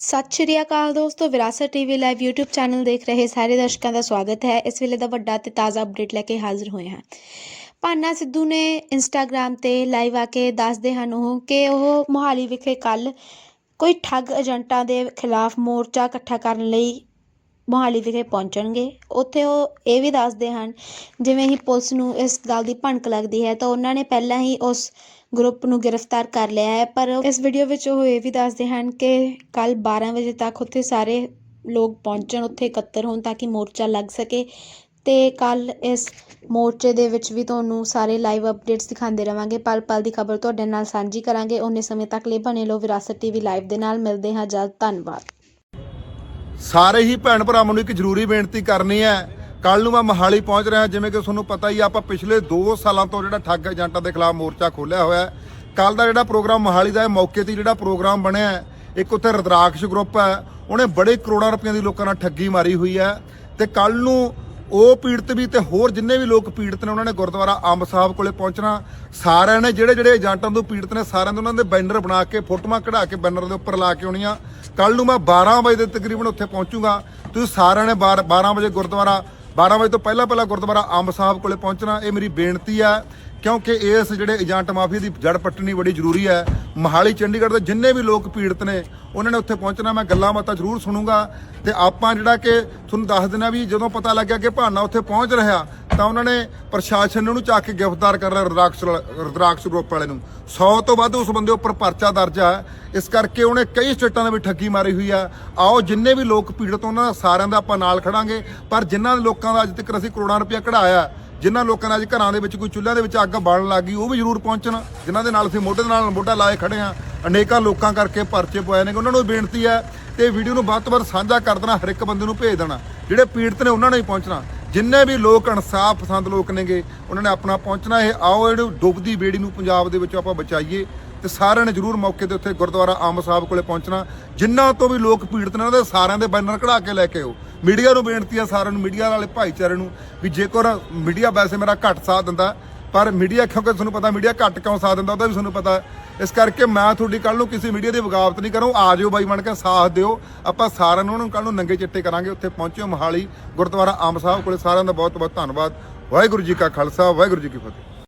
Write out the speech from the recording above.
ਸਤਿ ਸ਼੍ਰੀ ਅਕਾਲ ਦੋਸਤੋ, ਵਿਰਾਸਤ ਟੀਵੀ ਲਾਈਵ YouTube ਚੈਨਲ ਦੇਖ ਰਹੇ ਸਾਰੇ ਦਰਸ਼ਕਾਂ ਦਾ ਸਵਾਗਤ ਹੈ। ਇਸ ਵੇਲੇ ਦਾ ਵੱਡਾ ਤੇ ਤਾਜ਼ਾ ਅਪਡੇਟ ਲੈ ਕੇ ਹਾਜ਼ਰ ਹੋਏ ਹਾਂ। ਭਾਨਾ ਸਿੱਧੂ ਨੇ ਇੰਸਟਾਗ੍ਰam ਤੇ ਲਾਈਵ ਆ ਕੇ ਦੱਸਦੇ ਹਨ ਉਹ ਕਿ ਉਹ ਮੋਹਾਲੀ ਵਿਖੇ ਕੱਲ ਕੋਈ ਠੱਗ ਏਜੰਟਾਂ ਦੇ ਖਿਲਾਫ ਮੋਰਚਾ ਇਕੱਠਾ ਕਰਨ ਲਈ ਮੋਹਾਲੀ ਵਿਖੇ ਪਹੁੰਚਣਗੇ। ਉੱਥੇ ਉਹ ਇਹ ਵੀ ਦੱਸਦੇ ਹਨ, ਜਿਵੇਂ ਹੀ ਪੁਲਿਸ ਨੂੰ ਇਸ ਗੱਲ ਦੀ ਭਣਕ ਲੱਗਦੀ ਹੈ, ਤਾਂ ਉਹਨਾਂ ਨੇ ਪਹਿਲਾਂ ਹੀ ਉਸ ਗਰੁੱਪ ਨੂੰ ਗ੍ਰਿਫਤਾਰ ਕਰ ਲਿਆ ਹੈ। ਪਰ ਇਸ ਵੀਡੀਓ ਵਿੱਚ ਉਹ ਇਹ ਵੀ ਦੱਸਦੇ ਹਨ ਕਿ ਕੱਲ 12 ਵਜੇ ਤੱਕ ਉੱਥੇ ਸਾਰੇ ਲੋਕ ਪਹੁੰਚਣ, ਉੱਥੇ ਇਕੱਤਰ ਹੋਣ ਤਾਂ ਕਿ ਮੋਰਚਾ ਲੱਗ ਸਕੇ। ਤੇ ਕੱਲ ਇਸ ਮੋਰਚੇ ਦੇ ਵਿੱਚ ਵੀ ਤੁਹਾਨੂੰ ਸਾਰੇ ਲਾਈਵ ਅਪਡੇਟਸ ਦਿਖਾਉਂਦੇ ਰਵਾਂਗੇ। ਪਲ ਪਲ ਦੀ ਖਬਰ ਤੁਹਾਡੇ ਨਾਲ ਸਾਂਝੀ ਕਰਾਂਗੇ। ਉਹਨੇ ਸਮੇਂ ਤੱਕ ਲਈ ਬਣੇ ਲੋ ਵਿਰਾਸਤ ਟੀਵੀ ਲਾਈਵ ਦੇ ਨਾਲ। ਮਿਲਦੇ ਹਾਂ ਜਲਦ। ਧੰਨਵਾਦ। ਸਾਰੇ ਹੀ ਭੈਣ ਭਰਾਵਾਂ ਨੂੰ ਇੱਕ ਜ਼ਰੂਰੀ ਬੇਨਤੀ ਕਰਨੀ ਹੈ। ਕੱਲ ਨੂੰ ਮੈਂ ਮਹਾਲੀ ਪਹੁੰਚ ਰਿਹਾ, ਜਿਵੇਂ ਕਿ ਤੁਹਾਨੂੰ ਪਤਾ ਹੀ ਆਪਾਂ ਪਿਛਲੇ 2 ਸਾਲਾਂ ਤੋਂ ਜਿਹੜਾ ਠੱਗ ਏਜੰਟਾਂ ਦੇ ਖਿਲਾਫ ਮੋਰਚਾ ਖੋਲ੍ਹਿਆ ਹੋਇਆ ਹੈ। ਕੱਲ ਦਾ ਜਿਹੜਾ ਪ੍ਰੋਗਰਾਮ ਮਹਾਲੀ ਦਾ ਹੈ, ਮੌਕੇ ਤੇ ਜਿਹੜਾ ਪ੍ਰੋਗਰਾਮ ਬਣਿਆ ਹੈ, ਇੱਕ ਉੱਥੇ ਰੁਦਰਾਕਸ਼ ਗਰੁੱਪ ਹੈ, ਉਹਨੇ ਬੜੇ ਕਰੋੜਾਂ ਰੁਪਈਆਂ ਦੀ ਲੋਕਾਂ ਨਾਲ ਠੱਗੀ ਮਾਰੀ ਹੋਈ ਹੈ। ਤੇ ਕੱਲ ਨੂੰ ਉਹ ਪੀੜਤ ਵੀ ਤੇ ਹੋਰ ਜਿੰਨੇ ਵੀ ਲੋਕ ਪੀੜਤ ਨੇ, ਉਹਨਾਂ ਨੇ ਗੁਰਦੁਆਰਾ ਅੰਬ ਸਾਹਿਬ ਕੋਲੇ ਪਹੁੰਚਣਾ। ਸਾਰਿਆਂ ਨੇ ਜਿਹੜੇ ਜਿਹੜੇ ਏਜੰਟਾਂ ਤੋਂ ਪੀੜਤ ਨੇ, ਸਾਰਿਆਂ ਦੇ ਉਹਨਾਂ ਦੇ ਬੈਨਰ ਬਣਾ ਕੇ, ਫੋਟੋਆਂ ਕਢਾ ਕੇ ਬੈਨਰ ਦੇ ਉੱਪਰ ਲਾ ਕੇ ਆਉਣੀਆਂ। ਕੱਲ ਨੂੰ ਮੈਂ 12 ਵਜੇ ਦੇ ਤਕਰੀਬਨ ਉੱਥੇ ਪਹੁੰਚੂਗਾ। ਤੁਸੀਂ ਸਾਰਿਆਂ ਨੇ 12 ਵਜੇ ਗੁਰਦੁਆਰਾ 12 ਵਜੇ ਤੋਂ ਪਹਿਲਾਂ ਪਹਿਲਾਂ ਗੁਰਦੁਆਰਾ ਅੰਬ ਸਾਹਿਬ ਕੋਲੇ ਪਹੁੰਚਣਾ, ਇਹ ਮੇਰੀ ਬੇਨਤੀ ਹੈ ਕਿਉਂਕਿ ਇਸ ਜਿਹੜੇ ਏਜੰਟ ਮਾਫੀਆ ਦੀ ਜੜ ਪੱਟਣੀ ਬੜੀ ਜ਼ਰੂਰੀ ਹੈ ਮਹਾਲੀ, ਚੰਡੀਗੜ੍ਹ ਦੇ ਜਿੰਨੇ ਵੀ ਲੋਕ ਪੀੜਤ ਨੇ, ਉਹਨਾਂ ਨੇ ਉੱਥੇ ਪਹੁੰਚਣਾ, ਮੈਂ ਗੱਲਾਂ ਬਾਤਾਂ ਜ਼ਰੂਰ ਸੁਣੂੰਗਾ। ਤੇ ਆਪਾਂ ਜਿਹੜਾ ਕਿ ਤੁਹਾਨੂੰ ਦੱਸ ਦਿੰਦਾ ਵੀ ਜਦੋਂ ਪਤਾ ਲੱਗਿਆ ਕਿ ਭਾਨਾ ਉੱਥੇ ਪਹੁੰਚ ਰਿਹਾ ਤਾਂ ਉਹਨਾਂ ਨੇ ਪ੍ਰਸ਼ਾਸਨ ਨੂੰ ਉਹਨੂੰ ਚੱਕ ਕੇ ਗ੍ਰਿਫਤਾਰ ਕਰ ਲਿਆ ਰੁਦਰਾਕਸ਼ ਰੁਦਰਾਕਸ਼ ਗਰੁੱਪ ਵਾਲੇ ਨੂੰ। 100 ਤੋਂ ਵੱਧ ਉਸ ਬੰਦੇ ਉੱਪਰ ਪਰਚਾ ਦਰਜ ਹੈ ਇਸ ਕਰਕੇ ਉਹਨੇ ਕਈ ਸਟੇਟਾਂ ਦੇ ਵਿੱਚ ਠੱਗੀ ਮਾਰੀ ਹੋਈ ਆ। ਆਓ ਜਿੰਨੇ ਵੀ ਲੋਕ ਪੀੜਤ ਉਹਨਾਂ ਦਾ ਸਾਰਿਆਂ ਦਾ ਆਪਾਂ ਨਾਲ ਖੜਾਂਗੇ। ਪਰ ਜਿਨ੍ਹਾਂ ਲੋਕਾਂ ਦਾ ਅੱਜ ਤੱਕ ਅਸੀਂ ਕਰੋੜਾਂ ਰੁਪਇਆ ਕਢਾਇਆ, ਜਿਨ੍ਹਾਂ ਲੋਕਾਂ ਨੇ ਅੱਜ ਘਰਾਂ ਦੇ ਵਿੱਚ ਕੋਈ ਚੁੱਲ੍ਹਿਆਂ ਦੇ ਵਿੱਚ ਅੱਗ ਬਾਲਣ ਲੱਗ ਗਈ, ਉਹ ਵੀ ਜ਼ਰੂਰ ਪਹੁੰਚਣ। ਜਿਨ੍ਹਾਂ ਦੇ ਨਾਲ ਅਸੀਂ ਮੋਢੇ ਦੇ ਨਾਲ ਮੋਢਾ ਲਾਏ ਖੜੇ ਆ। ਅਨੇਕਾਂ ਲੋਕਾਂ ਕਰਕੇ ਪਰਚੇ ਪਵਾਏ ਨੇ। ਉਹਨਾਂ ਨੂੰ ਬੇਨਤੀ ਹੈ ਤੇ ਵੀਡੀਓ ਨੂੰ ਵੱਧ ਤੋਂ ਵੱਧ ਸਾਂਝਾ ਕਰ ਦੇਣਾ, ਹਰ ਇੱਕ ਬੰਦੇ ਨੂੰ ਭੇਜ ਦੇਣਾ। ਜਿਹੜੇ ਪੀੜਤ ਨੇ ਉਹਨਾਂ ਨੇ ਹੀ ਪਹੁੰਚਣਾ। ਜਿੰਨੇ ਵੀ ਲੋਕ ਇਨਸਾਫ ਪਸੰਦ ਲੋਕ ਨੇਗੇ, ਉਹਨਾਂ ਨੇ ਆਪਣਾ ਪਹੁੰਚਣਾ ਇਹ ਆਓ ਜਿਹੜੀ ਡੁੱਬਦੀ ਬੇੜੀ ਨੂੰ ਪੰਜਾਬ ਦੇ ਵਿੱਚ ਆਪਾਂ ਬਚਾਈਏ ਤੇ ਸਾਰਿਆਂ ਨੇ ਜਰੂਰ ਮੌਕੇ ਤੇ ਉੱਥੇ ਗੁਰਦੁਆਰਾ ਆਮ ਸਾਹਿਬ ਕੋਲੇ ਪਹੁੰਚਣਾ। ਜਿੰਨਾ ਤੋਂ ਵੀ ਲੋਕ ਪੀੜਤ ਨੇ ਉਹਨਾਂ ਦੇ ਸਾਰਿਆਂ ਦੇ ਬੈਨਰ ਕਢਾ ਕੇ ਲੈ ਕੇ ਆਓ। ਮੀਡੀਆ ਨੂੰ ਬੇਨਤੀ ਆ ਸਾਰਿਆਂ ਨੂੰ, ਮੀਡੀਆ ਵਾਲੇ ਭਾਈਚਾਰੇ ਨੂੰ ਵੀ ਜੇਕਰ ਮੀਡੀਆ ਵੈਸੇ ਮੇਰਾ ਘੱਟ ਸਾਥ ਦਿੰਦਾ ਪਰ ਮੀਡੀਆ ਕਿਉਂਕਿ ਤੁਹਾਨੂੰ ਪਤਾ ਮੀਡੀਆ ਘੱਟ ਕਿਉਂ ਸਾਥ ਦਿੰਦਾ ਉਹਦਾ ਵੀ ਤੁਹਾਨੂੰ ਪਤਾ। ਇਸ ਕਰਕੇ ਮੈਂ ਤੁਹਾਡੀ ਕੱਲ ਨੂੰ ਕਿਸੇ ਮੀਡੀਆ ਦੀ ਬਗਾਵਤ ਨਹੀਂ ਕਰੂੰ। ਆ ਜਾਓ ਬਾਈ ਬਣ ਕੇ, ਸਾਥ ਦਿਓ। ਆਪਾਂ ਸਾਰਿਆਂ ਨੂੰ ਉਹਨਾਂ ਕੱਲ ਨੂੰ ਨੰਗੇ ਚਿੱਟੇ ਕਰਾਂਗੇ। ਉੱਥੇ ਪਹੁੰਚਿਓ ਮੋਹਾਲੀ, ਗੁਰਦੁਆਰਾ ਆਮ ਸਾਹਿਬ ਕੋਲੇ ਸਾਰਿਆਂ ਦਾ ਬਹੁਤ ਬਹੁਤ ਧੰਨਵਾਦ। ਵਾਹਿਗੁਰੂ ਜੀ ਕਾ ਖਾਲਸਾ, ਵਾਹਿਗੁਰੂ ਜੀ ਕੀ ਫਤਿਹ।